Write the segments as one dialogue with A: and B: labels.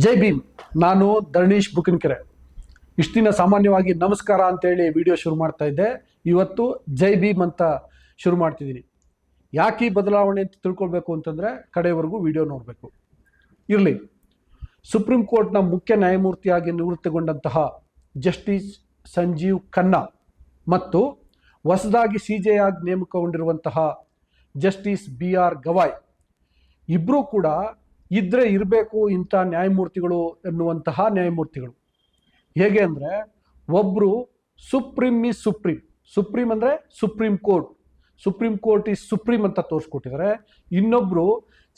A: ಜೈ ಭೀಮ್. ನಾನು ಧರಣೀಶ್ ಬುಕಿನ್ಕೆರೆ. ಇಷ್ಟು ದಿನ ಸಾಮಾನ್ಯವಾಗಿ ನಮಸ್ಕಾರ ಅಂತೇಳಿ ವಿಡಿಯೋ ಶುರು ಮಾಡ್ತಾ ಇದ್ದೆ. ಇವತ್ತು ಜೈ ಭೀಮ್ ಅಂತ ಶುರು ಮಾಡ್ತಿದ್ದೀನಿ. ಯಾಕೆ ಬದಲಾವಣೆ ಅಂತ ತಿಳ್ಕೊಳ್ಬೇಕು ಅಂತಂದರೆ ಕಡೆಯವರೆಗೂ ವಿಡಿಯೋ ನೋಡಬೇಕು. ಇರಲಿ. ಸುಪ್ರೀಂ ಕೋರ್ಟ್ನ ಮುಖ್ಯ ನ್ಯಾಯಮೂರ್ತಿಯಾಗಿ ನಿವೃತ್ತಿಗೊಂಡಂತಹ ಜಸ್ಟಿಸ್ ಸಂಜೀವ್ ಖನ್ನಾ ಮತ್ತು ಹೊಸದಾಗಿ ಸಿ ಜೆ ಆಗಿ ನೇಮಕಗೊಂಡಿರುವಂತಹ ಜಸ್ಟಿಸ್ ಬಿ ಆರ್ ಗವಾಯ್. ಇಬ್ಬರೂ ಕೂಡ ಇದ್ರೆ ಇರಬೇಕು ಇಂಥ ನ್ಯಾಯಮೂರ್ತಿಗಳು ಎನ್ನುವಂತಹ ನ್ಯಾಯಮೂರ್ತಿಗಳು. ಹೇಗೆ ಅಂದರೆ ಒಬ್ಬರು ಸುಪ್ರೀಂ ಈ ಸುಪ್ರೀಂ. ಸುಪ್ರೀಂ ಅಂದರೆ supreme court. Supreme court is supreme ಅಂತ ತೋರಿಸ್ಕೊಟ್ಟಿದ್ದಾರೆ. ಇನ್ನೊಬ್ಬರು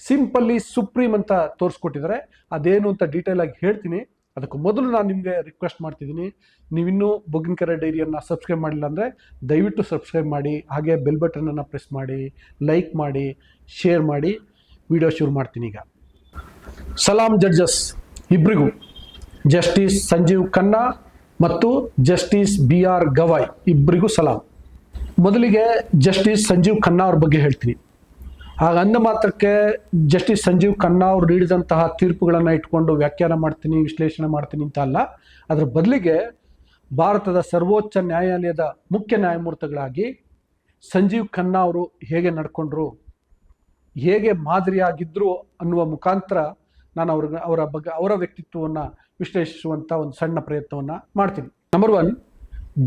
A: ಸಿಂಪಲ್ಲಿ ಸುಪ್ರೀಂ ಅಂತ ತೋರಿಸ್ಕೊಟ್ಟಿದ್ದಾರೆ. ಅದೇನು ಅಂತ ಡೀಟೇಲ್ ಆಗಿ ಹೇಳ್ತೀನಿ. ಅದಕ್ಕೂ ಮೊದಲು ನಾನು ನಿಮಗೆ ರಿಕ್ವೆಸ್ಟ್ ಮಾಡ್ತಿದ್ದೀನಿ. ನೀವಿನ್ನೂ ಬೊಗ್ಗಿನಕೆರೆ ಡೈರಿಯನ್ನು ಸಬ್ಸ್ಕ್ರೈಬ್ ಮಾಡಿಲ್ಲ ಅಂದರೆ ದಯವಿಟ್ಟು ಸಬ್ಸ್ಕ್ರೈಬ್ ಮಾಡಿ, ಹಾಗೆ ಬೆಲ್ ಬಟನನ್ನು ಪ್ರೆಸ್ ಮಾಡಿ ಲೈಕ್ ಮಾಡಿ ಶೇರ್ ಮಾಡಿ. ವಿಡಿಯೋ ಶುರು ಮಾಡ್ತೀನಿ ಈಗ. ಸಲಾಂ ಜಡ್ಜಸ್ ಇಬ್ಬರಿಗೂ ಜಸ್ಟಿಸ್ ಸಂಜೀವ್ ಖನ್ನಾ ಮತ್ತು ಜಸ್ಟಿಸ್ ಬಿ ಆರ್ ಗವಾಯ್ ಇಬ್ಬರಿಗೂ ಸಲಾಂ. ಮೊದಲಿಗೆ ಜಸ್ಟಿಸ್ ಸಂಜೀವ್ ಖನ್ನಾ ಅವ್ರ ಬಗ್ಗೆ ಹೇಳ್ತೀನಿ. ಆಗ ಅಂದ ಮಾತ್ರಕ್ಕೆ ಜಸ್ಟಿಸ್ ಸಂಜೀವ್ ಖನ್ನಾ ಅವರು ನೀಡಿದಂತಹ ತೀರ್ಪುಗಳನ್ನು ಇಟ್ಕೊಂಡು ವ್ಯಾಖ್ಯಾನ ಮಾಡ್ತೀನಿ, ವಿಶ್ಲೇಷಣೆ ಮಾಡ್ತೀನಿ ಅಂತ ಅಲ್ಲ. ಅದರ ಬದಲಿಗೆ ಭಾರತದ ಸರ್ವೋಚ್ಚ ನ್ಯಾಯಾಲಯದ ಮುಖ್ಯ ನ್ಯಾಯಮೂರ್ತಿಗಳಾಗಿ ಸಂಜೀವ್ ಖನ್ನಾ ಅವರು ಹೇಗೆ ನಡ್ಕೊಂಡ್ರು? ಹೇಗೆ ಮಾದರಿಯಾಗಿದ್ರು ಅನ್ನುವ ಮುಖಾಂತರ ನಾನು ಅವ್ರ, ಅವರ ಬಗ್ಗೆ, ಅವರ ವ್ಯಕ್ತಿತ್ವವನ್ನು ವಿಶ್ಲೇಷಿಸುವಂಥ ಒಂದು ಸಣ್ಣ ಪ್ರಯತ್ನವನ್ನು ಮಾಡ್ತೀನಿ. ನಂಬರ್ ಒನ್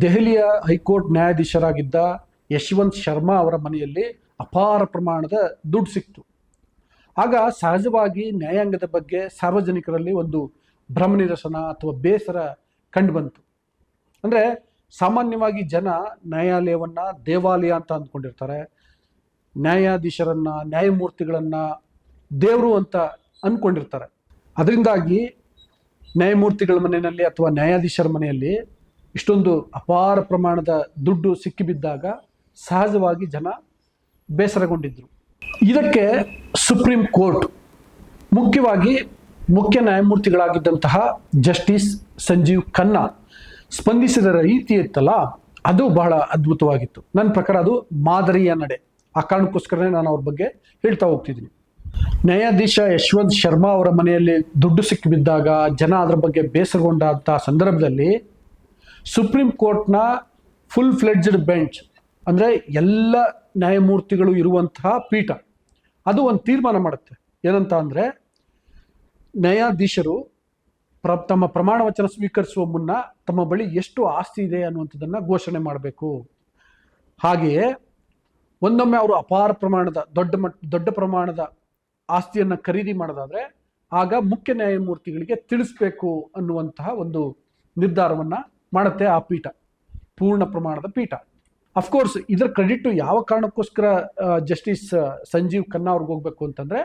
A: ದೆಹಲಿಯ ಹೈಕೋರ್ಟ್ ನ್ಯಾಯಾಧೀಶರಾಗಿದ್ದ ಯಶವಂತ್ ಶರ್ಮಾ ಅವರ ಮನೆಯಲ್ಲಿ ಅಪಾರ ಪ್ರಮಾಣದ ದುಡ್ಡು ಸಿಕ್ತು. ಆಗ ಸಹಜವಾಗಿ ನ್ಯಾಯಾಂಗದ ಬಗ್ಗೆ ಸಾರ್ವಜನಿಕರಲ್ಲಿ ಒಂದು ಭ್ರಮನಿರಸನ ಅಥವಾ ಬೇಸರ ಕಂಡುಬಂತು. ಅಂದರೆ ಸಾಮಾನ್ಯವಾಗಿ ಜನ ನ್ಯಾಯಾಲಯವನ್ನು ದೇವಾಲಯ ಅಂತ ಅಂದ್ಕೊಂಡಿರ್ತಾರೆ ನ್ಯಾಯಾಧೀಶರನ್ನ, ನ್ಯಾಯಮೂರ್ತಿಗಳನ್ನು ದೇವರು ಅಂತ ಅಂದ್ಕೊಂಡಿರ್ತಾರೆ ಅದರಿಂದಾಗಿ ನ್ಯಾಯಮೂರ್ತಿಗಳ ಮನೆಯಲ್ಲಿ ಅಥವಾ ನ್ಯಾಯಾಧೀಶರ ಮನೆಯಲ್ಲಿ ಇಷ್ಟೊಂದು ಅಪಾರ ಪ್ರಮಾಣದ ದುಡ್ಡು ಸಿಕ್ಕಿಬಿದ್ದಾಗ ಸಹಜವಾಗಿ ಜನ ಬೇಸರಗೊಂಡಿದ್ದರು ಇದಕ್ಕೆ ಸುಪ್ರೀಂ ಕೋರ್ಟ್ ಮುಖ್ಯವಾಗಿ ಮುಖ್ಯ ನ್ಯಾಯಮೂರ್ತಿಗಳಾಗಿದ್ದಂತಹ ಜಸ್ಟಿಸ್ ಸಂಜೀವ್ ಖನ್ನಾ ಸ್ಪಂದಿಸಿದ ರೀತಿ ಇತ್ತಲ್ಲ, ಅದು ಬಹಳ ಅದ್ಭುತವಾಗಿತ್ತು. ನನ್ನ ಪ್ರಕಾರ ಅದು ಮಾದರಿಯ ನಡೆ. ಆ ಕಾರಣಕ್ಕೋಸ್ಕರನೇ ನಾನು ಅವ್ರ ಬಗ್ಗೆ ಹೇಳ್ತಾ ಹೋಗ್ತಿದ್ದೀನಿ. ನ್ಯಾಯಾಧೀಶ ಯಶವಂತ್ ಶರ್ಮಾ ಅವರ ಮನೆಯಲ್ಲಿ ದುಡ್ಡು ಸಿಕ್ಕಿಬಿದ್ದಾಗ ಜನ ಅದರ ಬಗ್ಗೆ ಬೇಸರಗೊಂಡಂಥ ಸಂದರ್ಭದಲ್ಲಿ ಸುಪ್ರೀಂ ಕೋರ್ಟ್ನ ಫುಲ್ ಫ್ಲೆಡ್ಜ್ಡ್ ಬೆಂಚ್ ಅಂದರೆ ಎಲ್ಲ ನ್ಯಾಯಮೂರ್ತಿಗಳು ಇರುವಂತಹ ಪೀಠ ಅದು ಒಂದು ತೀರ್ಮಾನ ಮಾಡುತ್ತೆ. ಏನಂತ ಅಂದರೆ ನ್ಯಾಯಾಧೀಶರು ಪ್ರ ತಮ್ಮ ಪ್ರಮಾಣ ವಚನ ಸ್ವೀಕರಿಸುವ ಮುನ್ನ ತಮ್ಮ ಬಳಿ ಎಷ್ಟು ಆಸ್ತಿ ಇದೆ ಅನ್ನುವಂಥದ್ದನ್ನು ಘೋಷಣೆ ಮಾಡಬೇಕು. ಹಾಗೆಯೇ ಒಂದೊಮ್ಮೆ ಅವರು ಅಪಾರ ಪ್ರಮಾಣದ ದೊಡ್ಡ ಮಟ್, ದೊಡ್ಡ ಪ್ರಮಾಣದ ಆಸ್ತಿಯನ್ನು ಖರೀದಿ ಮಾಡೋದಾದ್ರೆ ಆಗ ಮುಖ್ಯ ನ್ಯಾಯಮೂರ್ತಿಗಳಿಗೆ ತಿಳಿಸ್ಬೇಕು ಅನ್ನುವಂತಹ ಒಂದು ನಿರ್ಧಾರವನ್ನು ಮಾಡುತ್ತೆ ಆ ಪೀಠ, ಪೂರ್ಣ ಪ್ರಮಾಣದ ಪೀಠ. ಅಫ್ಕೋರ್ಸ್ ಇದರ ಕ್ರೆಡಿಟ್ ಯಾವ ಕಾರಣಕ್ಕೋಸ್ಕರ ಜಸ್ಟಿಸ್ ಸಂಜೀವ್ ಖನ್ನಾ ಅವ್ರಿಗೆ ಹೋಗ್ಬೇಕು ಅಂತಂದ್ರೆ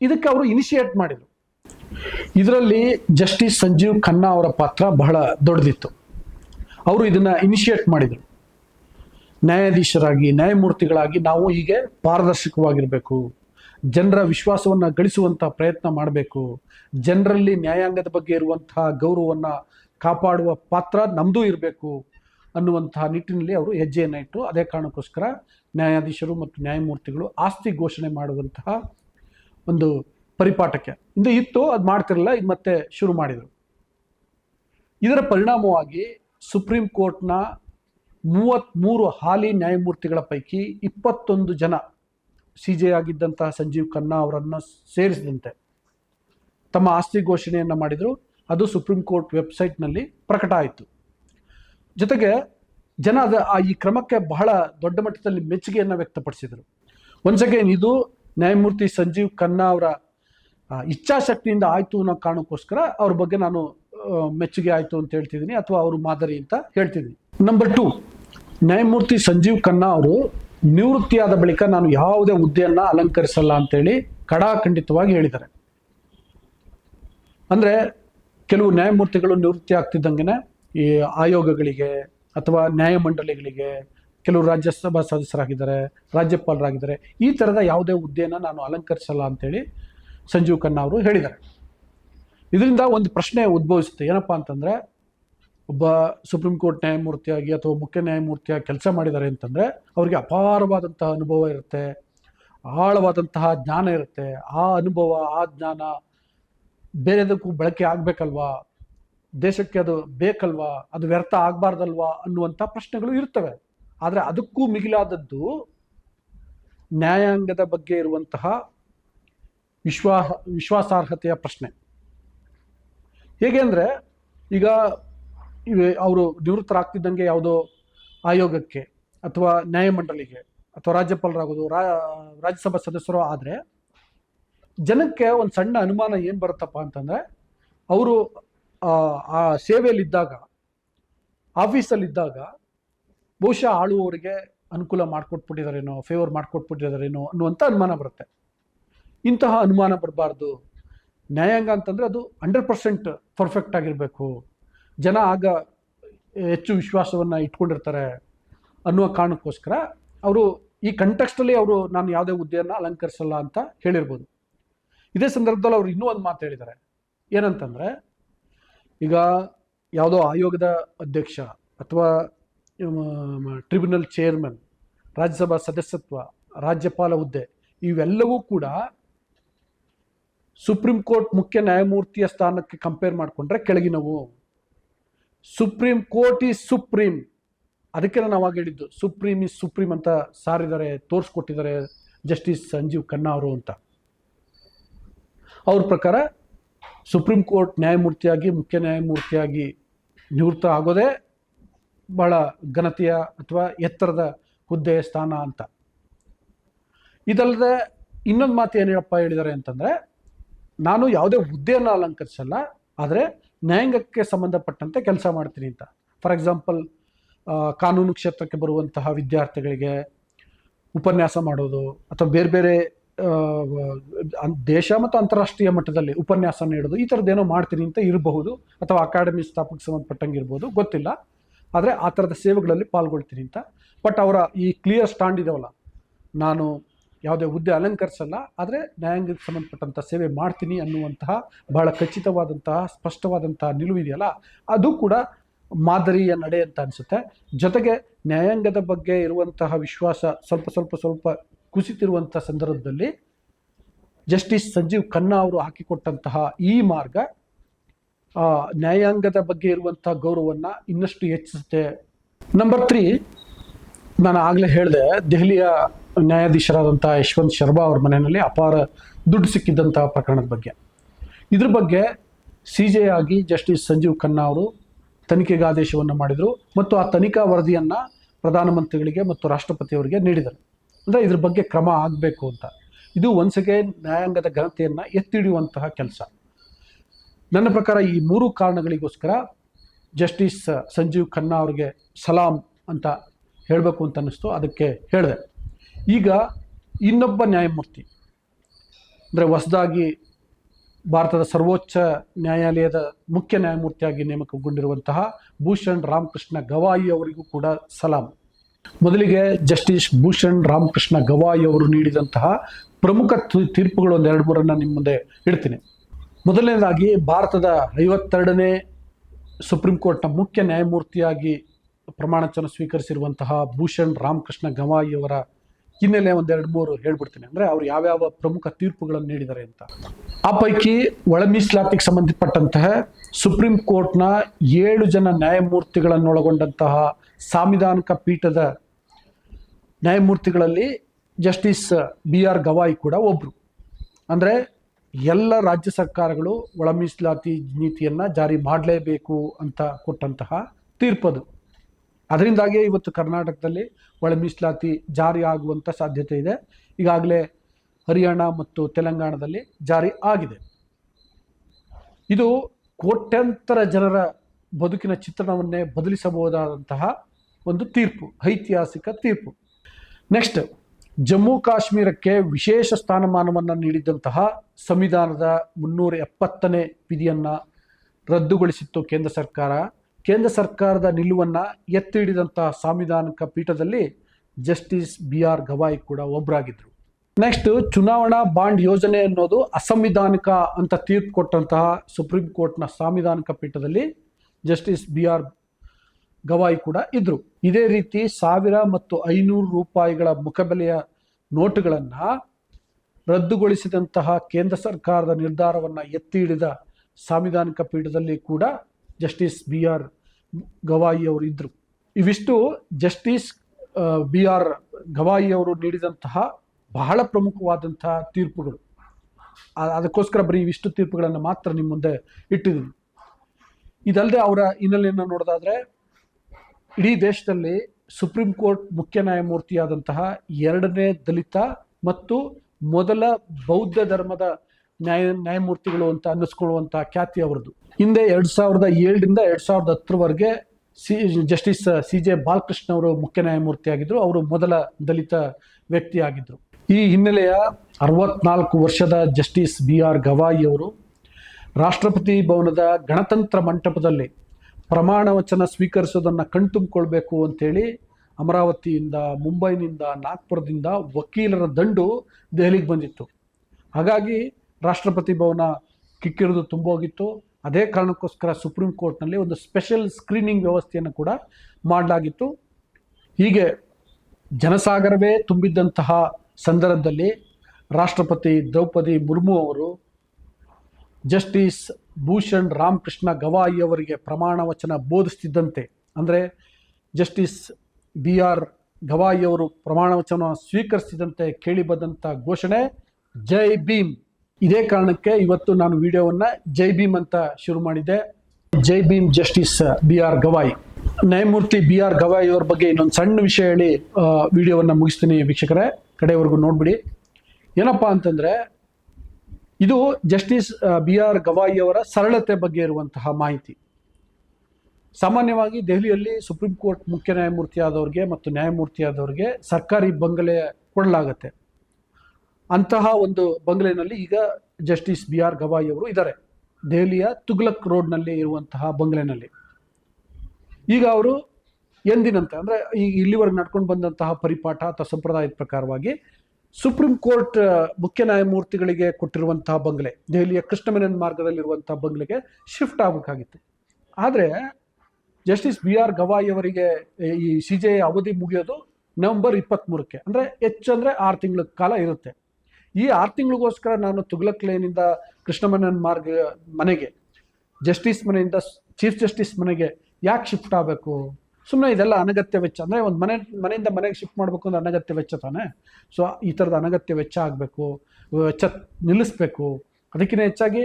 A: ಇದಕ್ಕೆ ಅವರು ಇನಿಷಿಯೇಟ್ ಮಾಡಿದರು. ಇದರಲ್ಲಿ ಜಸ್ಟಿಸ್ ಸಂಜೀವ್ ಖನ್ನಾ ಅವರ ಪಾತ್ರ ಬಹಳ ದೊಡ್ಡದಿತ್ತು. ಅವರು ಇದನ್ನ ಇನಿಷಿಯೇಟ್ ಮಾಡಿದರು. ನ್ಯಾಯಾಧೀಶರಾಗಿ, ನ್ಯಾಯಮೂರ್ತಿಗಳಾಗಿ ನಾವು ಹೀಗೆ ಪಾರದರ್ಶಕವಾಗಿರಬೇಕು. ಜನರ ವಿಶ್ವಾಸವನ್ನು ಗಳಿಸುವಂಥ ಪ್ರಯತ್ನ ಮಾಡಬೇಕು. ಜನರಲ್ಲಿ ನ್ಯಾಯಾಂಗದ ಬಗ್ಗೆ ಇರುವಂತಹ ಗೌರವವನ್ನು ಕಾಪಾಡುವ ಪಾತ್ರ ನಮ್ಮದೂ ಇರಬೇಕು ಅನ್ನುವಂತಹ ನಿಟ್ಟಿನಲ್ಲಿ ಅವರು ಹೆಜ್ಜೆಯನ್ನು ಇಟ್ಟು ಅದೇ ಕಾರಣಕ್ಕೋಸ್ಕರ ನ್ಯಾಯಾಧೀಶರು ಮತ್ತು ನ್ಯಾಯಮೂರ್ತಿಗಳು ಆಸ್ತಿ ಘೋಷಣೆ ಮಾಡುವಂತಹ ಒಂದು ಪರಿಪಾಠಕ್ಕೆ. ಇದು ಇತ್ತು, ಅದು ಮಾಡ್ತಿರಲಿಲ್ಲ, ಇದು ಮತ್ತೆ ಶುರು ಮಾಡಿದರು. ಇದರ ಪರಿಣಾಮವಾಗಿ ಸುಪ್ರೀಂ ಕೋರ್ಟ್ನ ಮೂವತ್ತ್ಮೂರು ಹಾಲಿ ನ್ಯಾಯಮೂರ್ತಿಗಳ ಪೈಕಿ ಇಪ್ಪತ್ತೊಂದು ಜನ ಸಿ ಜೆ ಆಗಿದ್ದಂತಹ ಸಂಜೀವ್ ಖನ್ನಾ ಅವರನ್ನು ಸೇರಿಸಿದಂತೆ ತಮ್ಮ ಆಸ್ತಿ ಘೋಷಣೆಯನ್ನು ಮಾಡಿದರು. ಅದು ಸುಪ್ರೀಂ ಕೋರ್ಟ್ ವೆಬ್ಸೈಟ್ನಲ್ಲಿ ಪ್ರಕಟ ಆಯಿತು. ಜೊತೆಗೆ ಜನ ಅದ ಈ ಕ್ರಮಕ್ಕೆ ಬಹಳ ದೊಡ್ಡ ಮಟ್ಟದಲ್ಲಿ ಮೆಚ್ಚುಗೆಯನ್ನು ವ್ಯಕ್ತಪಡಿಸಿದರು. ಒನ್ಸ್ ಅಗೇನ್ ಇದು ನ್ಯಾಯಮೂರ್ತಿ ಸಂಜೀವ್ ಖನ್ನಾ ಅವರ ಇಚ್ಛಾಶಕ್ತಿಯಿಂದ ಆಯಿತು ಅನ್ನೋ ಕಾರಣಕ್ಕೋಸ್ಕರ ಅವ್ರ ಬಗ್ಗೆ ನಾನು ಮೆಚ್ಚುಗೆ ಆಯಿತು ಅಂತ ಹೇಳ್ತಿದ್ದೀನಿ ಅಥವಾ ಅವರು ಮಾದರಿ ಅಂತ ಹೇಳ್ತಿದ್ದೀನಿ. ನಂಬರ್ ಟು ನ್ಯಾಯಮೂರ್ತಿ ಸಂಜೀವ್ ಖನ್ನಾ ಅವರು ನಿವೃತ್ತಿಯಾದ ಬಳಿಕ ನಾನು ಯಾವುದೇ ಹುದ್ದೆಯನ್ನು ಅಲಂಕರಿಸಲ್ಲ ಅಂತೇಳಿ ಕಡಾಖಂಡಿತವಾಗಿ ಹೇಳಿದ್ದಾರೆ. ಅಂದರೆ ಕೆಲವು ನ್ಯಾಯಮೂರ್ತಿಗಳು ನಿವೃತ್ತಿ ಆಗ್ತಿದ್ದಂಗೆ ಈ ಆಯೋಗಗಳಿಗೆ ಅಥವಾ ನ್ಯಾಯಮಂಡಳಿಗಳಿಗೆ ಕೆಲವು ರಾಜ್ಯಸಭಾ ಸದಸ್ಯರಾಗಿದ್ದಾರೆ, ರಾಜ್ಯಪಾಲರಾಗಿದ್ದಾರೆ, ಈ ಥರದ ಯಾವುದೇ ಹುದ್ದೆಯನ್ನು ನಾನು ಅಲಂಕರಿಸಲ್ಲ ಅಂತೇಳಿ ಸಂಜೀವ್ ಖನ್ನಾ ಅವರು ಹೇಳಿದ್ದಾರೆ. ಇದರಿಂದ ಒಂದು ಪ್ರಶ್ನೆ ಉದ್ಭವಿಸುತ್ತೆ. ಏನಪ್ಪಾ ಅಂತಂದರೆ ಒಬ್ಬ ಸುಪ್ರೀಂ ಕೋರ್ಟ್ ನ್ಯಾಯಮೂರ್ತಿಯಾಗಿ ಅಥವಾ ಮುಖ್ಯ ನ್ಯಾಯಮೂರ್ತಿಯಾಗಿ ಕೆಲಸ ಮಾಡಿದ್ದಾರೆ ಅಂತಂದರೆ, ಅವರಿಗೆ ಅಪಾರವಾದಂತಹ ಅನುಭವ ಇರುತ್ತೆ, ಆಳವಾದಂತಹ ಜ್ಞಾನ ಇರುತ್ತೆ. ಆ ಅನುಭವ, ಆ ಜ್ಞಾನ ಬೇರೆದಕ್ಕೂ ಬಳಕೆ ಆಗಬೇಕಲ್ವಾ? ದೇಶಕ್ಕೆ ಅದು ಬೇಕಲ್ವಾ? ಅದು ವ್ಯರ್ಥ ಆಗಬಾರ್ದಲ್ವಾ ಅನ್ನುವಂಥ ಪ್ರಶ್ನೆಗಳು ಇರ್ತವೆ. ಆದರೆ ಅದಕ್ಕೂ ಮಿಗಿಲಾದದ್ದು ನ್ಯಾಯಾಂಗದ ಬಗ್ಗೆ ಇರುವಂತಹ ವಿಶ್ವಾ ವಿಶ್ವಾಸಾರ್ಹತೆಯ ಪ್ರಶ್ನೆ. ಹೇಗೆ ಅಂದರೆ, ಈಗ ಇವೆ, ಅವರು ನಿವೃತ್ತರಾಗ್ತಿದ್ದಂಗೆ ಯಾವುದೋ ಆಯೋಗಕ್ಕೆ ಅಥವಾ ನ್ಯಾಯಮಂಡಳಿಗೆ ಅಥವಾ ರಾಜ್ಯಪಾಲರಾಗೋದು ರಾಜ್ಯಸಭಾ ಸದಸ್ಯರು ಆದರೆ ಜನಕ್ಕೆ ಒಂದು ಸಣ್ಣ ಅನುಮಾನ ಏನು ಬರುತ್ತಪ್ಪ ಅಂತಂದರೆ, ಅವರು, ಆ ಸೇವೆಯಲ್ಲಿದ್ದಾಗ, ಆಫೀಸಲ್ಲಿದ್ದಾಗ ಬಹುಶಃ ಆಳುವವರಿಗೆ ಅನುಕೂಲ ಮಾಡಿಕೊಟ್ಬಿಟ್ಟಿದಾರೇನೋ ಫೇವರ್ ಮಾಡಿಕೊಟ್ಬಿಟ್ಟಿದಾರೇನೋ ಅನ್ನುವಂಥ ಅನುಮಾನ ಬರುತ್ತೆ. ಇಂತಹ ಅನುಮಾನ ಬರಬಾರ್ದು. ನ್ಯಾಯಾಂಗ ಅಂತಂದರೆ ಅದು ಹಂಡ್ರೆಡ್ ಪರ್ಸೆಂಟ್ ಪರ್ಫೆಕ್ಟ್ ಆಗಿರಬೇಕು. ಜನ ಆಗ ಹೆಚ್ಚು ವಿಶ್ವಾಸವನ್ನು ಇಟ್ಕೊಂಡಿರ್ತಾರೆ ಅನ್ನುವ ಕಾರಣಕ್ಕೋಸ್ಕರ ಅವರು ಈ ಕಂಟೆಕ್ಸ್ಟಲ್ಲಿ ಅವರು ನಾನು ಯಾವುದೇ ಹುದ್ದೆಯನ್ನು ಅಲಂಕರಿಸಲ್ಲ ಅಂತ ಹೇಳಿರ್ಬೋದು. ಇದೇ ಸಂದರ್ಭದಲ್ಲಿ ಅವರು ಇನ್ನೂ ಒಂದು ಮಾತು ಹೇಳಿದ್ದಾರೆ. ಏನಂತಂದರೆ, ಈಗ ಯಾವುದೋ ಆಯೋಗದ ಅಧ್ಯಕ್ಷ ಅಥವಾ ಟ್ರಿಬ್ಯುನಲ್ ಚೇರ್ಮನ್ ರಾಜ್ಯಸಭಾ ಸದಸ್ಯತ್ವ, ರಾಜ್ಯಪಾಲ ಹುದ್ದೆ, ಇವೆಲ್ಲವೂ ಕೂಡ ಸುಪ್ರೀಂ ಕೋರ್ಟ್ ಮುಖ್ಯ ನ್ಯಾಯಮೂರ್ತಿಯ ಸ್ಥಾನಕ್ಕೆ ಕಂಪೇರ್ ಮಾಡಿಕೊಂಡ್ರೆ ಕೆಳಗಿನವು. Supreme court is supreme. ಅದಕ್ಕೆ ನಾನು ಅವಾಗ ಹೇಳಿದ್ದು. ಸುಪ್ರೀಂ ಇಸ್ ಸುಪ್ರೀಂ ಅಂತ ಸಾರಿದ್ದಾರೆ ತೋರಿಸ್ಕೊಟ್ಟಿದ್ದಾರೆ ಜಸ್ಟಿಸ್ ಸಂಜೀವ್ ಖನ್ನಾ ಅವರು ಅಂತ. ಅವ್ರ ಪ್ರಕಾರ ಸುಪ್ರೀಂ ಕೋರ್ಟ್ ನ್ಯಾಯಮೂರ್ತಿಯಾಗಿ, ಮುಖ್ಯ ನ್ಯಾಯಮೂರ್ತಿಯಾಗಿ ನಿವೃತ್ತ ಆಗೋದೇ ಬಹಳ ಘನತೆಯ ಅಥವಾ ಎತ್ತರದ ಹುದ್ದೆಯ ಸ್ಥಾನ ಅಂತ. ಇದಲ್ಲದೆ ಇನ್ನೊಂದು ಮಾತು ಏನಪ್ಪ ಹೇಳಿದ್ದಾರೆ ಅಂತಂದರೆ, ನಾನು ಯಾವುದೇ ಹುದ್ದೆಯನ್ನು ಅಲಂಕರಿಸಲ್ಲ, ಆದರೆ ನ್ಯಾಯಾಂಗಕ್ಕೆ ಸಂಬಂಧಪಟ್ಟಂತೆ ಕೆಲಸ ಮಾಡ್ತೀನಿ ಅಂತ. ಫಾರ್ ಎಕ್ಸಾಂಪಲ್ ಕಾನೂನು ಕ್ಷೇತ್ರಕ್ಕೆ ಬರುವಂತಹ ವಿದ್ಯಾರ್ಥಿಗಳಿಗೆ ಉಪನ್ಯಾಸ ಮಾಡೋದು ಅಥವಾ ಬೇರೆ ಬೇರೆ ದೇಶ ಮತ್ತು ಅಂತಾರಾಷ್ಟ್ರೀಯ ಮಟ್ಟದಲ್ಲಿ ಉಪನ್ಯಾಸ ನೀಡೋದು, ಈ ಥರದ್ದೇನೋ ಮಾಡ್ತೀನಿ ಅಂತ ಇರಬಹುದು ಅಥವಾ ಅಕಾಡೆಮಿ ಸ್ಥಾಪಕ್ಕೆ ಸಂಬಂಧಪಟ್ಟಂಗೆ ಇರ್ಬೋದು, ಗೊತ್ತಿಲ್ಲ. ಆದರೆ ಆ ಥರದ ಸೇವೆಗಳಲ್ಲಿ ಪಾಲ್ಗೊಳ್ತೀನಿ ಅಂತ. ಬಟ್ ಅವರ ಈ ಕ್ಲಿಯರ್ ಸ್ಟ್ಯಾಂಡ್ ಇದಾವಲ್ಲ. ನಾನು ಯಾವುದೇ ಹುದ್ದೆ ಅಲಂಕರಿಸಲ್ಲ, ಆದರೆ ನ್ಯಾಯಾಂಗಕ್ಕೆ ಸಂಬಂಧಪಟ್ಟಂಥ ಸೇವೆ ಮಾಡ್ತೀನಿ ಅನ್ನುವಂತಹ ಬಹಳ ಖಚಿತವಾದಂತಹ, ಸ್ಪಷ್ಟವಾದಂತಹ ನಿಲುವಿದೆಯಲ್ಲ ಅದು ಕೂಡ ಮಾದರಿಯ ನಡೆ ಅಂತ ಅನಿಸುತ್ತೆ. ಜೊತೆಗೆ ನ್ಯಾಯಾಂಗದ ಬಗ್ಗೆ ಇರುವಂತಹ ವಿಶ್ವಾಸ ಸ್ವಲ್ಪ ಸ್ವಲ್ಪ ಸ್ವಲ್ಪ ಕುಸಿತಿರುವಂಥ ಸಂದರ್ಭದಲ್ಲಿ ಜಸ್ಟಿಸ್ ಸಂಜೀವ್ ಖನ್ನಾ ಅವರು ಹಾಕಿಕೊಟ್ಟಂತಹ ಈ ಮಾರ್ಗ ನ್ಯಾಯಾಂಗದ ಬಗ್ಗೆ ಇರುವಂತಹ ಗೌರವವನ್ನು ಇನ್ನಷ್ಟು ಹೆಚ್ಚಿಸುತ್ತೆ. ನಂಬರ್ ತ್ರೀ ನಾನು ಆಗಲೇ ಹೇಳಿದೆ, ದೆಹಲಿಯ ನ್ಯಾಯಾಧೀಶರಾದಂಥ ಯಶವಂತ್ ಶರ್ಮಾ ಅವ್ರ ಮನೆಯಲ್ಲಿ ಅಪಾರ ದುಡ್ಡು ಸಿಕ್ಕಿದ್ದಂತಹ ಪ್ರಕರಣದ ಬಗ್ಗೆ. ಇದ್ರ ಬಗ್ಗೆ ಸಿ ಜೆ ಆಗಿ ಜಸ್ಟಿಸ್ ಸಂಜೀವ್ ಖನ್ನಾ ಅವರು ತನಿಖೆಗೆ ಆದೇಶವನ್ನು ಮಾಡಿದರು ಮತ್ತು ಆ ತನಿಖಾ ವರದಿಯನ್ನು ಪ್ರಧಾನಮಂತ್ರಿಗಳಿಗೆ ಮತ್ತು ರಾಷ್ಟ್ರಪತಿಯವರಿಗೆ ನೀಡಿದರು. ಅಂದರೆ ಇದ್ರ ಬಗ್ಗೆ ಕ್ರಮ ಆಗಬೇಕು ಅಂತ. ಇದು once again ನ್ಯಾಯಾಂಗದ ಘನತೆಯನ್ನು ಎತ್ತಿಡಿಯುವಂತಹ ಕೆಲಸ. ನನ್ನ ಪ್ರಕಾರ ಈ ಮೂರು ಕಾರಣಗಳಿಗೋಸ್ಕರ ಜಸ್ಟಿಸ್ ಸಂಜೀವ್ ಖನ್ನಾ ಅವರಿಗೆ ಸಲಾಂ ಅಂತ ಹೇಳಬೇಕು ಅಂತ ಅನ್ನಿಸ್ತು. ಅದಕ್ಕೆ ಹೇಳಿದೆ. ಈಗ ಇನ್ನೊಬ್ಬ ನ್ಯಾಯಮೂರ್ತಿ, ಅಂದರೆ ಹೊಸದಾಗಿ ಭಾರತದ ಸರ್ವೋಚ್ಚ ನ್ಯಾಯಾಲಯದ ಮುಖ್ಯ ನ್ಯಾಯಮೂರ್ತಿಯಾಗಿ ನೇಮಕಗೊಂಡಿರುವಂತಹ ಭೂಷಣ್ ರಾಮಕೃಷ್ಣ ಗವಾಯಿ ಅವರಿಗೂ ಕೂಡ ಸಲಾಂ. ಮೊದಲಿಗೆ ಜಸ್ಟಿಸ್ ಭೂಷಣ್ ರಾಮಕೃಷ್ಣ ಗವಾಯಿ ಅವರು ನೀಡಿದಂತಹ ಪ್ರಮುಖ ತೀರ್ಪುಗಳು ಎರಡು ಮೂರನ್ನು ನಿಮ್ಮ ಮುಂದೆ ಇಡ್ತೀನಿ. ಮೊದಲನೇದಾಗಿ ಭಾರತದ ಐವತ್ತೆರಡನೇ ಸುಪ್ರೀಂ ಕೋರ್ಟ್ನ ಮುಖ್ಯ ನ್ಯಾಯಮೂರ್ತಿಯಾಗಿ ಪ್ರಮಾಣಚನ ಸ್ವೀಕರಿಸಿರುವಂತಹ ಭೂಷಣ್ ರಾಮಕೃಷ್ಣ ಗವಾಯಿ ಅವರ ಹಿನ್ನೆಲೆ ಒಂದೆರಡು ಮೂರು ಹೇಳ್ಬಿಡ್ತೀನಿ ಅಂದ್ರೆ ಅವ್ರು ಯಾವ್ಯಾವ ಪ್ರಮುಖ ತೀರ್ಪುಗಳನ್ನು ನೀಡಿದ್ದಾರೆ ಅಂತ. ಆ ಪೈಕಿ ಒಳ ಮೀಸಲಾತಿಗೆ ಸಂಬಂಧಪಟ್ಟಂತಹ ಸುಪ್ರೀಂ ಕೋರ್ಟ್ನ ಏಳು ಜನ ನ್ಯಾಯಮೂರ್ತಿಗಳನ್ನೊಳಗೊಂಡಂತಹ ಸಾಂವಿಧಾನಿಕ ಪೀಠದ ನ್ಯಾಯಮೂರ್ತಿಗಳಲ್ಲಿ ಜಸ್ಟಿಸ್ ಬಿ ಆರ್ ಗವಾಯಿ ಕೂಡ ಒಬ್ಬರು ಅಂದರೆ ಎಲ್ಲ ರಾಜ್ಯ ಸರ್ಕಾರಗಳು ಒಳ ಮೀಸಲಾತಿ ನೀತಿಯನ್ನು ಜಾರಿ ಮಾಡಲೇಬೇಕು ಅಂತ ಕೊಟ್ಟಂತಹ ತೀರ್ಪದು. ಅದರಿಂದಾಗಿಯೇ ಇವತ್ತು ಕರ್ನಾಟಕದಲ್ಲಿ ಒಳ ಮೀಸಲಾತಿ ಜಾರಿ ಆಗುವಂಥ ಸಾಧ್ಯತೆ ಇದೆ. ಈಗಾಗಲೇ ಹರಿಯಾಣ ಮತ್ತು ತೆಲಂಗಾಣದಲ್ಲಿ ಜಾರಿ ಆಗಿದೆ. ಇದು ಕೋಟ್ಯಂತರ ಜನರ ಬದುಕಿನ ಚಿತ್ರಣವನ್ನೇ ಬದಲಿಸಬಹುದಾದಂತಹ ಒಂದು ತೀರ್ಪು, ಐತಿಹಾಸಿಕ ತೀರ್ಪು. ನೆಕ್ಸ್ಟ್, ಜಮ್ಮು ಕಾಶ್ಮೀರಕ್ಕೆ ವಿಶೇಷ ಸ್ಥಾನಮಾನವನ್ನು ನೀಡಿದಂತಹ ಸಂವಿಧಾನದ ಮುನ್ನೂರ ಎಪ್ಪತ್ತನೇ ವಿಧಿಯನ್ನು ರದ್ದುಗೊಳಿಸಿತ್ತು ಕೇಂದ್ರ ಸರ್ಕಾರ. ಕೇಂದ್ರ ಸರ್ಕಾರದ ನಿಲುವನ್ನು ಎತ್ತಿ ಹಿಡಿದಂತಹ ಸಾಂವಿಧಾನಿಕ ಪೀಠದಲ್ಲಿ ಜಸ್ಟಿಸ್ ಬಿ ಆರ್ ಗವಾಯಿ ಕೂಡ ಒಬ್ಬರಾಗಿದ್ದರು ನೆಕ್ಸ್ಟ್ ಚುನಾವಣಾ ಬಾಂಡ್ ಯೋಜನೆ ಅನ್ನೋದು ಅಸಂವಿಧಾನಿಕ ಅಂತ ತೀರ್ಪು ಕೊಟ್ಟಂತಹ ಸುಪ್ರೀಂ ಕೋರ್ಟ್ನ ಸಾಂವಿಧಾನಿಕ ಪೀಠದಲ್ಲಿ ಜಸ್ಟಿಸ್ ಬಿ ಆರ್ ಗವಾಯಿ ಕೂಡ ಇದ್ದರು ಇದೇ ರೀತಿ ಸಾವಿರ ಮತ್ತು ಐನೂರು ರೂಪಾಯಿಗಳ ಮುಖಬೆಲೆಯ ನೋಟುಗಳನ್ನು ರದ್ದುಗೊಳಿಸಿದಂತಹ ಕೇಂದ್ರ ಸರ್ಕಾರದ ನಿರ್ಧಾರವನ್ನು ಎತ್ತಿ ಹಿಡಿದ ಸಾಂವಿಧಾನಿಕ ಪೀಠದಲ್ಲಿ ಕೂಡ ಜಸ್ಟಿಸ್ ಬಿ ಆರ್ ಗವಾಯಿ ಅವರು ಇದ್ದರು ಇವಿಷ್ಟು ಜಸ್ಟಿಸ್ ಬಿ ಆರ್ ಗವಾಯಿ ಅವರು ನೀಡಿದಂತಹ ಬಹಳ ಪ್ರಮುಖವಾದಂತಹ ತೀರ್ಪುಗಳು. ಅದಕ್ಕೋಸ್ಕರ ಬರೀ ಇವಿಷ್ಟು ತೀರ್ಪುಗಳನ್ನು ಮಾತ್ರ ನಿಮ್ಮ ಮುಂದೆ ಇಟ್ಟಿದ್ದೀನಿ. ಇದಲ್ಲದೆ ಅವರ ಹಿನ್ನೆಲೆಯನ್ನು ನೋಡೋದಾದ್ರೆ, ಇಡೀ ದೇಶದಲ್ಲಿ ಸುಪ್ರೀಂ ಕೋರ್ಟ್ ಮುಖ್ಯ ನ್ಯಾಯಮೂರ್ತಿಯಾದಂತಹ ಎರಡನೇ ದಲಿತ ಮತ್ತು ಮೊದಲ ಬೌದ್ಧ ಧರ್ಮದ ನ್ಯಾಯ ನ್ಯಾಯಮೂರ್ತಿಗಳು ಅಂತ ಅನ್ನಿಸ್ಕೊಳ್ಳುವಂಥ ಖ್ಯಾತಿ ಅವರದ್ದು. ಹಿಂದೆ ಎರಡು ಸಾವಿರದ ಏಳರಿಂದ ಎರಡು ಸಾವಿರದ ಹತ್ತರವರೆಗೆ C, justice C J Balakrishna ಅವರು ಮುಖ್ಯ ನ್ಯಾಯಮೂರ್ತಿ ಆಗಿದ್ರು ಅವರು ಮೊದಲ ದಲಿತ ವ್ಯಕ್ತಿ ಆಗಿದ್ರು ಈ ಹಿನ್ನೆಲೆಯ ಅರವತ್ನಾಲ್ಕು ವರ್ಷದ ಜಸ್ಟಿಸ್ ಬಿ ಆರ್ ಗವಾಯಿ ಅವರು ರಾಷ್ಟ್ರಪತಿ ಭವನದ ಗಣತಂತ್ರ ಮಂಟಪದಲ್ಲಿ ಪ್ರಮಾಣ ವಚನ ಸ್ವೀಕರಿಸೋದನ್ನು ಕಣ್ತುಂಬಿಕೊಳ್ಬೇಕು ಅಂಥೇಳಿ ಅಮರಾವತಿಯಿಂದ, ಮುಂಬೈನಿಂದ, ನಾಗ್ಪುರದಿಂದ ವಕೀಲರ ದಂಡು ದೆಹಲಿಗೆ ಬಂದಿತ್ತು. ಹಾಗಾಗಿ ರಾಷ್ಟ್ರಪತಿ ಭವನ ಕಿಕ್ಕಿರಿದು ತುಂಬೋಗಿತ್ತು. ಅದೇ ಕಾರಣಕ್ಕೋಸ್ಕರ ಸುಪ್ರೀಂ ಕೋರ್ಟ್ನಲ್ಲಿ ಒಂದು ಸ್ಪೆಷಲ್ ಸ್ಕ್ರೀನಿಂಗ್ ವ್ಯವಸ್ಥೆಯನ್ನು ಕೂಡ ಮಾಡಲಾಗಿತ್ತು. ಹೀಗೆ ಜನಸಾಗರವೇ ತುಂಬಿದ್ದಂತಹ ಸಂದರ್ಭದಲ್ಲಿ ರಾಷ್ಟ್ರಪತಿ ದ್ರೌಪದಿ ಮುರ್ಮು ಅವರು ಜಸ್ಟಿಸ್ ಭೂಷಣ್ ರಾಮಕೃಷ್ಣ ಗವಾಯಿ ಅವರಿಗೆ ಪ್ರಮಾಣ ವಚನ ಬೋಧಿಸ್ತಿದ್ದಂತೆ, ಅಂದರೆ ಜಸ್ಟಿಸ್ ಬಿ ಆರ್ ಗವಾಯಿ ಅವರು ಪ್ರಮಾಣ ವಚನ ಸ್ವೀಕರಿಸಿದಂತೆ ಕೇಳಿ ಬಂದಂಥ ಘೋಷಣೆ, ಜೈ ಭೀಮ್! ಇದೇ ಕಾರಣಕ್ಕೆ ಇವತ್ತು ನಾನು ವಿಡಿಯೋವನ್ನು ಜೈ ಭೀಮ್ ಅಂತ ಶುರು ಮಾಡಿದೆ Jai Bhim justice B R Gavai. ನ್ಯಾಯಮೂರ್ತಿ ಬಿ ಆರ್ ಗವಾಯಿ ಅವರ ಬಗ್ಗೆ ಇನ್ನೊಂದು ಸಣ್ಣ ವಿಷಯ ಹೇಳಿ ವಿಡಿಯೋವನ್ನು ಮುಗಿಸ್ತೀನಿ ವೀಕ್ಷಕರೇ. ಕಡೆವರೆಗೂ ನೋಡ್ಬಿಡಿ. ಏನಪ್ಪ ಅಂತಂದರೆ, ಇದು ಜಸ್ಟಿಸ್ ಬಿ ಆರ್ ಗವಾಯಿ ಅವರ ಸರಳತೆ ಬಗ್ಗೆ ಇರುವಂತಹ ಮಾಹಿತಿ. ಸಾಮಾನ್ಯವಾಗಿ ದೆಹಲಿಯಲ್ಲಿ ಸುಪ್ರೀಂ ಕೋರ್ಟ್ ಮುಖ್ಯ ನ್ಯಾಯಮೂರ್ತಿ ಆದವ್ರಿಗೆ ಮತ್ತು ನ್ಯಾಯಮೂರ್ತಿ ಆದವ್ರಿಗೆ ಸರ್ಕಾರಿ ಬಂಗಲೆ ಕೊಡಲಾಗತ್ತೆ. ಅಂತಹ ಒಂದು ಬಂಗ್ಲೆನಲ್ಲಿ ಈಗ ಜಸ್ಟಿಸ್ ಬಿ ಆರ್ ಗವಾಯಿ ಅವರು ಇದ್ದಾರೆ. ದೆಹಲಿಯ ತುಗ್ಲಕ್ ರೋಡ್ನಲ್ಲಿ ಇರುವಂತಹ ಬಂಗ್ಲೆನಲ್ಲಿ. ಈಗ ಅವರು ಎಂದಿನಂತೆ ಅಂದರೆ ಈ ಇಲ್ಲಿವರೆಗೆ ನಡ್ಕೊಂಡು ಬಂದಂತಹ ಪರಿಪಾಠ ಅಥವಾ ಸಂಪ್ರದಾಯದ ಪ್ರಕಾರವಾಗಿ ಸುಪ್ರೀಂ ಕೋರ್ಟ್ ಮುಖ್ಯ ನ್ಯಾಯಮೂರ್ತಿಗಳಿಗೆ ಕೊಟ್ಟಿರುವಂತಹ ಬಂಗ್ಲೆ, ದೆಹಲಿಯ ಕೃಷ್ಣಮೆನನ್ ಮಾರ್ಗದಲ್ಲಿರುವಂತಹ ಬಂಗ್ಲೆಗೆ ಶಿಫ್ಟ್ ಆಗಬೇಕಾಗಿತ್ತು. ಆದರೆ ಜಸ್ಟಿಸ್ ಬಿ ಆರ್ ಗವಾಯಿ ಅವರಿಗೆ, ಈ ಸಿ ಜೆ ಅವಧಿ ಮುಗಿಯೋದು ನವೆಂಬರ್ ಇಪ್ಪತ್ತ್ಮೂರಕ್ಕೆ ಅಂದರೆ ಹೆಚ್ಚು ಅಂದರೆ ಆರು ತಿಂಗಳ ಕಾಲ ಇರುತ್ತೆ. ಈ ಆರು ತಿಂಗಳಿಗೋಸ್ಕರ ನಾನು ತುಗ್ಲಕ್ ಲೇನಿಂದ ಕೃಷ್ಣಮನನ್ ಮಾರ್ಗ ಮನೆಗೆ, ಜಸ್ಟಿಸ್ ಮನೆಯಿಂದ ಚೀಫ್ ಜಸ್ಟಿಸ್ ಮನೆಗೆ ಯಾಕೆ ಶಿಫ್ಟ್ ಆಗಬೇಕು? ಸುಮ್ಮನೆ ಇದೆಲ್ಲ ಅನಗತ್ಯ ವೆಚ್ಚ, ಅಂದರೆ ಒಂದು ಮನೆ, ಮನೆಯಿಂದ ಮನೆಗೆ ಶಿಫ್ಟ್ ಮಾಡಬೇಕು ಅಂದರೆ ಅನಗತ್ಯ ವೆಚ್ಚ ತಾನೇ? ಸೊ, ಈ ಥರದ ಅನಗತ್ಯ ವೆಚ್ಚ ಆಗಬೇಕು ವೆಚ್ಚ ನಿಲ್ಲಿಸ್ಬೇಕು. ಅದಕ್ಕಿಂತ ಹೆಚ್ಚಾಗಿ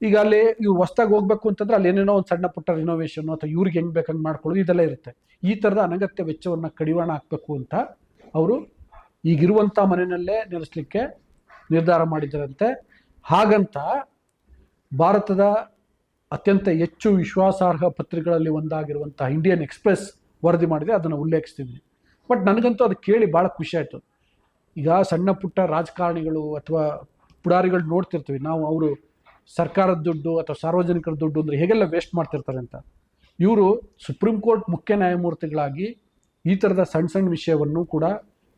A: ಈಗ ಅಲ್ಲಿ ಇವು ಹೊಸ್ದಾಗಿ ಹೋಗ್ಬೇಕು ಅಂತಂದ್ರೆ ಅಲ್ಲಿ ಏನೇನೋ ಒಂದು ಸಣ್ಣ ಪುಟ್ಟ ರಿನೋವೇಷನ್ ಅಥವಾ ಇವ್ರಿಗೆ ಹೆಂಗೆ ಬೇಕಂಗೆ ಮಾಡ್ಕೊಳ್ಳೋದು ಇದೆಲ್ಲ ಇರುತ್ತೆ. ಈ ಥರದ ಅನಗತ್ಯ ವೆಚ್ಚವನ್ನು ಕಡಿವಾಣ ಹಾಕಬೇಕು ಅಂತ ಅವರು ಈಗಿರುವಂಥ ಮನೆಯಲ್ಲೇ ನೆಲೆಸಲಿಕ್ಕೆ ನಿರ್ಧಾರ ಮಾಡಿದ್ದರಂತೆ. ಹಾಗಂತ ಭಾರತದ ಅತ್ಯಂತ ಹೆಚ್ಚು ವಿಶ್ವಾಸಾರ್ಹ ಪತ್ರಿಕೆಗಳಲ್ಲಿ ಒಂದಾಗಿರುವಂಥ ಇಂಡಿಯನ್ ಎಕ್ಸ್ಪ್ರೆಸ್ ವರದಿ ಮಾಡಿದೆ, ಅದನ್ನು ಉಲ್ಲೇಖಿಸ್ತಿದ್ದೀನಿ. ಬಟ್ ನನಗಂತೂ ಅದು ಕೇಳಿ ಭಾಳ ಖುಷಿ ಆಯಿತು. ಈಗ ಸಣ್ಣ ಪುಟ್ಟ ರಾಜಕಾರಣಿಗಳು ಅಥವಾ ಪುಡಾರಿಗಳು ನೋಡ್ತಿರ್ತೀವಿ, ನಾವು ಅವರು ಸರ್ಕಾರದ ದುಡ್ಡು ಅಥವಾ ಸಾರ್ವಜನಿಕರ ದುಡ್ಡು ಅಂದರೆ ಹೇಗೆಲ್ಲ ವೇಸ್ಟ್ ಮಾಡ್ತಿರ್ತಾರೆ ಅಂತ. ಇವರು ಸುಪ್ರೀಂ ಕೋರ್ಟ್ ಮುಖ್ಯ ನ್ಯಾಯಮೂರ್ತಿಗಳಾಗಿ ಈ ಥರದ ಸಣ್ಣ ಸಣ್ಣ ವಿಷಯವನ್ನು ಕೂಡ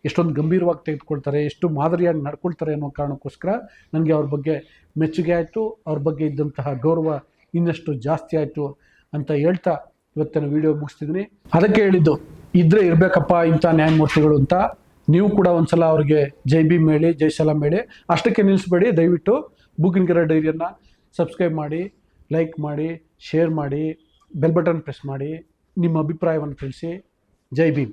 A: ಎಷ್ಟೊಂದು ಗಂಭೀರವಾಗಿ ತೆಗೆದುಕೊಳ್ತಾರೆ, ಎಷ್ಟು ಮಾದರಿಯಾಗಿ ನಡ್ಕೊಳ್ತಾರೆ ಅನ್ನೋ ಕಾರಣಕ್ಕೋಸ್ಕರ ನನಗೆ ಅವ್ರ ಬಗ್ಗೆ ಮೆಚ್ಚುಗೆ ಆಯಿತು. ಅವ್ರ ಬಗ್ಗೆ ಇದ್ದಂತಹ ಗೌರವ ಇನ್ನಷ್ಟು ಜಾಸ್ತಿ ಆಯಿತು ಅಂತ ಹೇಳ್ತಾ ಇವತ್ತಿನ ವಿಡಿಯೋ ಮುಗಿಸ್ತಿದ್ದೀನಿ. ಅದಕ್ಕೆ ಹೇಳಿದ್ದು, ಇದ್ರೆ ಇರಬೇಕಪ್ಪ ಇಂಥ ನ್ಯಾಯಮೂರ್ತಿಗಳು ಅಂತ. ನೀವು ಕೂಡ ಒಂದ್ಸಲ ಅವ್ರಿಗೆ ಜೈ ಭೀಮ್ ಹೇಳಿ, ಜೈ ಹೇಳಿ. ಅಷ್ಟಕ್ಕೆ ನಿಲ್ಲಿಸ್ಬೇಡಿ, ದಯವಿಟ್ಟು ಬುಕ್ಕಿಂಗ್ ಡೈರಿಯನ್ನು ಸಬ್ಸ್ಕ್ರೈಬ್ ಮಾಡಿ, ಲೈಕ್ ಮಾಡಿ, ಶೇರ್ ಮಾಡಿ, ಬೆಲ್ ಬಟನ್ ಪ್ರೆಸ್ ಮಾಡಿ, ನಿಮ್ಮ ಅಭಿಪ್ರಾಯವನ್ನು ತಿಳಿಸಿ. ಜೈ ಭೀಮ್.